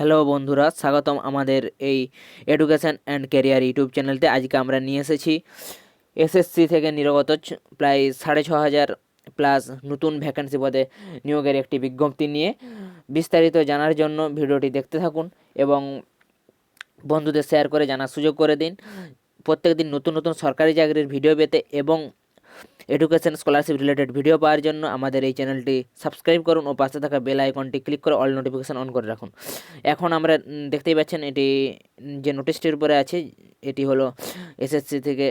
Hello বন্ধুরা, স্বাগতম আমাদের এই এডুকেশন অ্যান্ড ক্যারিয়ার ইউটিউব চ্যানেলতে আজকে আমরা নিয়ে এসেছি এসএসসি থেকে নির্গত প্রায় সাড়ে ছ হাজার প্লাস নতুন ভ্যাকেন্সি পদে নিয়োগের একটি বিজ্ঞপ্তি নিয়ে। বিস্তারিত জানার জন্য ভিডিওটি দেখতে থাকুন এবং বন্ধুদের শেয়ার করে জানার সুযোগ করে দিন। প্রত্যেক দিন নতুন নতুন সরকারি চাকরির ভিডিও পেতে এবং এডুকেশন স্কলারশিপ রিলেটেড ভিডিও পাওয়ার জন্য আমাদের এই চ্যানেলটি সাবস্ক্রাইব করুন ও পাশে থাকা বেল আইকনটি ক্লিক করে অল নোটিফিকেশন অন করে রাখুন। এখন আমরা দেখতেই পাচ্ছেন এটি যে নোটিশটির উপরে আছে, এটি হলো এসএসসি থেকে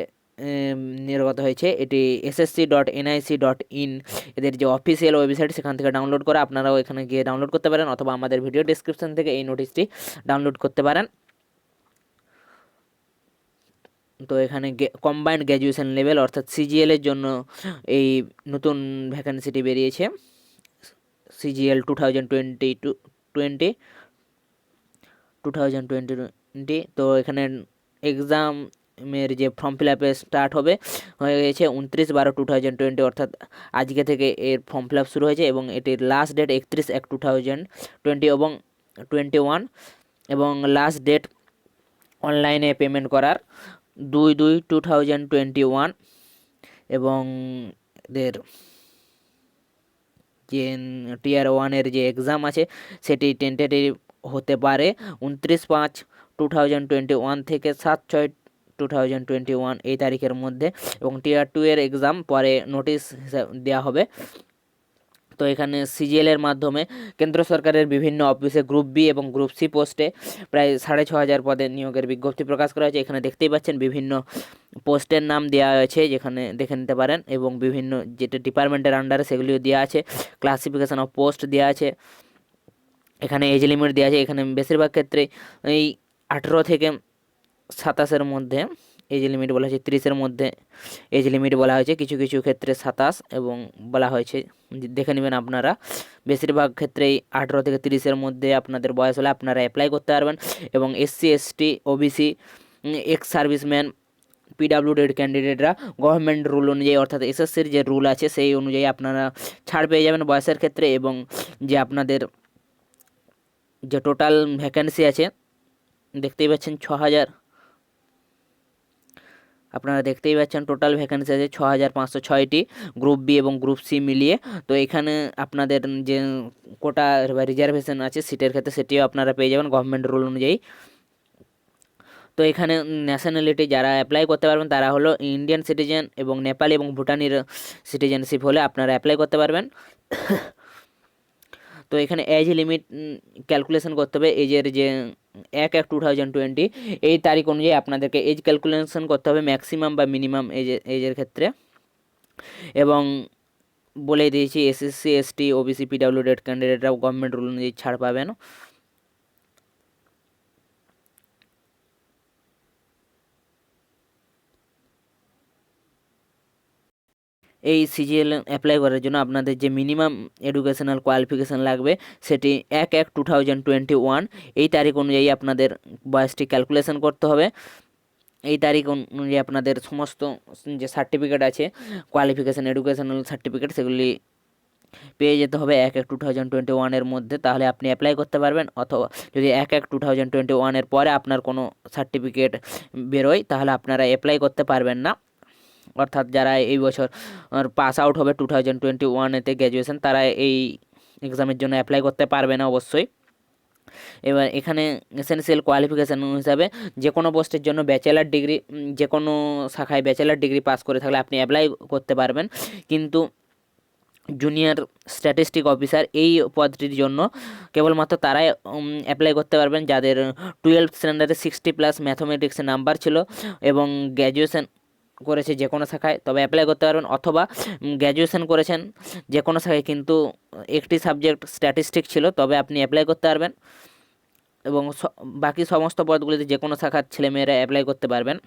নির্গত হয়েছে। এটি SSC dot NIC dot in এদের যে অফিসিয়াল ওয়েবসাইট সেখান থেকে ডাউনলোড করে আপনারাও এখানে গিয়ে ডাউনলোড করতে পারেন অথবা আমাদের ভিডিও ডিসক্রিপশন থেকে এই নোটিশটি ডাউনলোড করতে পারেন। তো এখানে কম্বাইন্ড গ্র্যাজুয়েশন লেভেল অর্থাৎ সিজিএল এর জন্য এই নতুন ভ্যাকেন্সিটি বেরিয়েছে CGL two thousand twenty two twenty two thousand twenty twenty তো এখানে এক্সামের যে ফর্ম ফিল আপে স্টার্ট হবে, হয়ে গেছে উনত্রিশ বারো টু থাউজেন্ড টোয়েন্টি অর্থাৎ আজকে থেকে এর ফর্ম ফিল আপ শুরু হয়েছে এবং এটির লাস্ট ডেট একত্রিশ এক টু থাউজেন্ড টোয়েন্টি এবং টোয়েন্টি ওয়ান এবং লাস্ট ডেট অনলাইনে পেমেন্ট করার দুই দুই টু থাউজেন্ড টোয়েন্টি ওয়ান এবং এদের যে টিয়ার ওয়ানের যে এক্সাম আছে, সেটি টেন্টেটিভ হতে পারে। উনত্রিশ পাঁচ টু থাউজেন্ড টোয়েন্টি ওয়ান থেকে সাত ছয় টু থাউজেন্ড টোয়েন্টি ওয়ান এই তারিখের মধ্যে এবং টিয়ার টু এর এক্সাম পরে নোটিশ দেওয়া হবে। তো এখানে সিজিএল এর মাধ্যমে কেন্দ্র সরকারের বিভিন্ন অফিসে গ্রুপ বি এবং গ্রুপ সি পোস্টে প্রায় সাড়ে ছ হাজার পদে নিয়োগের বিজ্ঞপ্তি প্রকাশ করা হয়েছে। এখানে দেখতেই পাচ্ছেন বিভিন্ন পোস্টের নাম দেওয়া হয়েছে যেখানে দেখে নিতে পারেন এবং বিভিন্ন যেটা ডিপার্টমেন্টের আন্ডারে সেগুলিও দেওয়া আছে। ক্লাসিফিকেশন অফ পোস্ট দেওয়া আছে। এখানে এজ লিমিট দেওয়া আছে। এখানে বেশিরভাগ ক্ষেত্রে এই আঠেরো থেকে সাতাশের মধ্যে এজ লিমিট বলা হয়েছে তিরিশের মধ্যে এজ লিমিট বলা হয়েছে কিছু কিছু ক্ষেত্রে সাতাশ এবং বলা হয়েছে, দেখে নেবেন আপনারা, বেশিরভাগ ক্ষেত্রেই আঠেরো থেকে তিরিশের মধ্যে আপনাদের বয়স হলে আপনারা অ্যাপ্লাই করতে পারবেন এবং SC ST OBC ex serviceman পিডাব্লিউডির ক্যান্ডিডেটরা গভর্নমেন্ট রুল অনুযায়ী অর্থাৎ এসএসসির যে রুল আছে সেই অনুযায়ী আপনারা ছাড় পেয়ে যাবেন বয়সের ক্ষেত্রে এবং যে আপনাদের যে টোটাল ভ্যাকেন্সি আছে, দেখতেই পাচ্ছেন ছ হাজার আপনারা দেখতেই পাচ্ছেন টোটাল ভ্যাকেন্সি আছে ছ হাজার পাঁচশো ছয়টি গ্রুপ বি এবং গ্রুপ সি মিলিয়ে। তো এখানে আপনাদের যে কোটা বা রিজার্ভেশন আছে সিটের ক্ষেত্রে সেটিও আপনারা পেয়ে যাবেন গভর্নমেন্ট রুল অনুযায়ী। তো এখানে ন্যাশনালিটি যারা অ্যাপ্লাই করতে পারবেন তারা হলো ইন্ডিয়ান সিটিজেন এবং নেপালি এবং ভুটানির সিটিজেনশিপ হলে আপনারা অ্যাপ্লাই করতে পারবেন। তো এখানে এজ লিমিট ক্যালকুলেশন করতে হবে এজের যে, এক এক টু থাউজেন্ড টোয়েন্টি এই তারিখ অনুযায়ী আপনাদেরকে এজ ক্যালকুলেশন করতে হবে ম্যাক্সিমাম বা মিনিমাম এজে এজের ক্ষেত্রে। এবং বলে দিয়েছি SSC ST OBC PW date ক্যান্ডিডেটরাও government rule অনুযায়ী ছাড় পাবেন। এই সিজিএল অ্যাপ্লাই করার জন্য আপনাদের যে মিনিমাম এডুকেশনাল কোয়ালিফিকেশান লাগবে, সেটি এক এক টু থাউজেন্ড টোয়েন্টি ওয়ান এই তারিখ অনুযায়ী আপনাদের বয়সটি ক্যালকুলেশন করতে হবে। এই তারিখ অনুযায়ী আপনাদের সমস্ত যে সার্টিফিকেট আছে কোয়ালিফিকেশান এডুকেশনাল সার্টিফিকেট সেগুলি পেয়ে যেতে হবে এক এক টু থাউজেন্ড টোয়েন্টি ওয়ানের মধ্যে। তাহলে আপনি অ্যাপ্লাই করতে পারবেন, অথবা যদি এক এক টু থাউজেন্ড টোয়েন্টি ওয়ানের পরে আপনার কোনো সার্টিফিকেট বেরোয়, তাহলে আপনারা অ্যাপ্লাই করতে পারবেন না। অর্থাৎ যারা এই বছর পাস আউট হবে টু থাউজেন্ড টোয়েন্টি ওয়ানেতে গ্র্যাজুয়েশন তারা এই এক্সামের জন্য অ্যাপ্লাই করতে পারবে না অবশ্যই। এবার এখানে এসেনশিয়াল কোয়ালিফিকেশান হিসাবে যে কোনো পোস্টের জন্য ব্যাচেলার ডিগ্রি যে কোনো শাখায় ব্যাচেলার ডিগ্রি পাস করে থাকলে আপনি অ্যাপ্লাই করতে পারবেন। কিন্তু জুনিয়র স্ট্যাটিস্টিক অফিসার এই পদটির জন্য কেবলমাত্র তারাই অ্যাপ্লাই করতে পারবেন। যাদের টুয়েলভ স্ট্যান্ডার্ডে সিক্সটি প্লাস ম্যাথমেটিক্সের নাম্বার ছিল এবং গ্র্যাজুয়েশন করেছে যে কোনো শাখায়, তবে অ্যাপ্লাই করতে পারবেন অথবা গ্র্যাজুয়েশন করেছেন যে কোনো শাখায়, কিন্তু একটি সাবজেক্ট স্ট্যাটিস্টিক ছিল, তবে আপনি অ্যাপ্লাই করতে পারবেন। এবং বাকি সমস্ত পদগুলিতে যে কোনো শাখার ছেলেমেয়েরা অ্যাপ্লাই করতে পারবেন।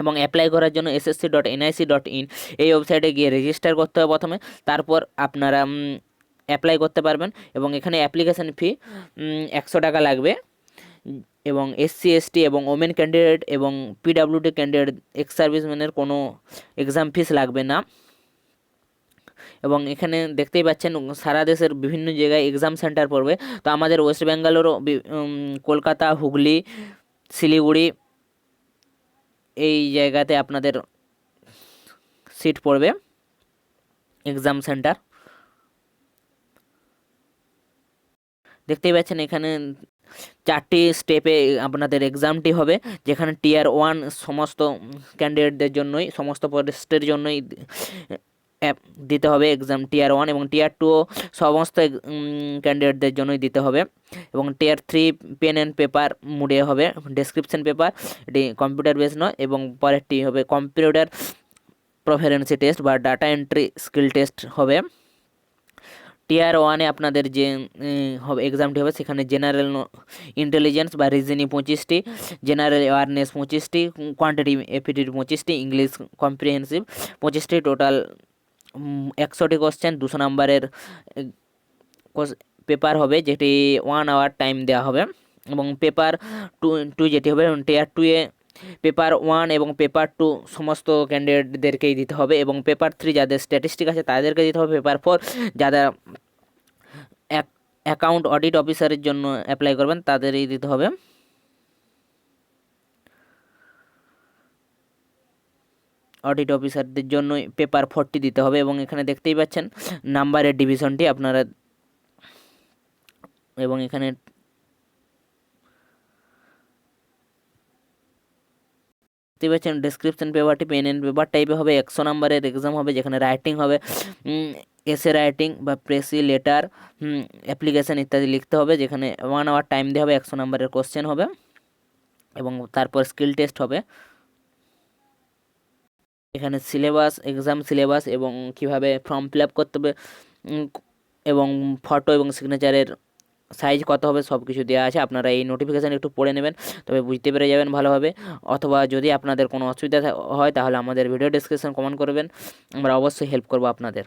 এবং অ্যাপ্লাই করার জন্য SSC dot NIC dot in এই ওয়েবসাইটে গিয়ে রেজিস্টার করতে হবে প্রথমে। তারপর আপনারা অ্যাপ্লাই করতে পারবেন। এবং এখানে অ্যাপ্লিকেশান ফি একশো টাকা লাগবে। এবং এসসি এসটি এবং ওমেন ক্যান্ডিডেট এবং পিডাব্লিউডি ক্যান্ডিডেট এক্স সার্ভিসম্যানের কোনো এক্সাম ফিস লাগবে না। এবং এখানে দেখতেই পাচ্ছেন, সারা দেশের বিভিন্ন জায়গায় এক্সাম সেন্টার পড়বে। তো আমাদের ওয়েস্ট বেঙ্গলেরও কলকাতা, হুগলি, শিলিগুড়ি, এই জায়গাতে আপনাদের সিট পড়বে এক্সাম সেন্টার দেখতেই পাচ্ছেন এখানে চারটি স্টেপে আপনাদের এক্সামটি হবে, যেখানে টিয়ার ওয়ান সমস্ত ক্যান্ডিডেটদের জন্যই, সমস্ত পোস্টের জন্যই অ্যাপ দিতে হবে এক্সাম টিয়ার ওয়ান এবং টিয়ার টু সমস্ত ক্যান্ডিডেটদের জন্যই দিতে হবে এবং tier three pen and paper মুডে হবে ডেসক্রিপশন পেপার এটি কম্পিউটার বেস নয় এবং পরেরটি হবে কম্পিউটার প্রফারেন্সি টেস্ট বা ডাটা এন্ট্রি স্কিল টেস্ট হবে। টিয়ার ওয়ানে আপনাদের যে হবে এক্সামটি হবে, সেখানে জেনারেল ইন্টেলিজেন্স বা রিজনিং পঁচিশটি জেনারেল অ্যাওয়ারনেস পঁচিশটি কোয়ান্টিটি এপিটিউড পঁচিশটি ইংলিশ কম্প্রিহেন্সিভ পঁচিশটি টোটাল একশোটি কোশ্চেন দুশো নাম্বারের পেপার হবে, যেটি ওয়ান আওয়ার টাইম দেওয়া হবে, এবং পেপার টু টু যেটি হবে টিয়ার টু এ পেপার ওয়ান এবং পেপার টু সমস্ত ক্যান্ডিডেটদেরকেই দিতে হবে, এবং পেপার থ্রি যাদের স্ট্যাটিস্টিক আছে, তাদেরকে দিতে হবে পেপার ফোর যারা অ্যাকাউন্ট অডিট অফিসারের জন্য অ্যাপ্লাই করবেন, তাদেরই দিতে হবে। অডিট অফিসারদের জন্য পেপার ফোরটি দিতে হবে এবং এখানে দেখতেই পাচ্ছেন নাম্বারের ডিভিশনটি আপনারা এবং এখানে দেখতে পাচ্ছেন ডেসক্রিপশন পেপারটি পেন অ্যান্ড পেপার টাইপে হবে, একশো নাম্বারের এক্সাম হবে, যেখানে রাইটিং হবে। এসে রাইটিং বা প্রেসি লেটার অ্যাপ্লিকেশান ইত্যাদি লিখতে হবে, যেখানে ওয়ান আওয়ার টাইম দেওয়া হবে, একশো নাম্বারের কোশ্চেন হবে এবং তারপর স্কিল টেস্ট হবে। এখানে সিলেবাস এক্সাম সিলেবাস এবং কীভাবে ফর্ম ফিল আপ করতে হবে এবং ফটো এবং সিগনেচারের সাইজ কত হবে সব কিছু দেওয়া আছে, আপনারা এই নোটিফিকেশান একটু পড়ে নেবেন, তবে বুঝতে পেরে যাবেন ভালোভাবে। অথবা যদি আপনাদের কোনো অসুবিধা হয় তাহলে আমাদের ভিডিও ডিসক্রিপশন কমেন্ট করবেন, আমরা অবশ্যই হেল্প করব আপনাদের।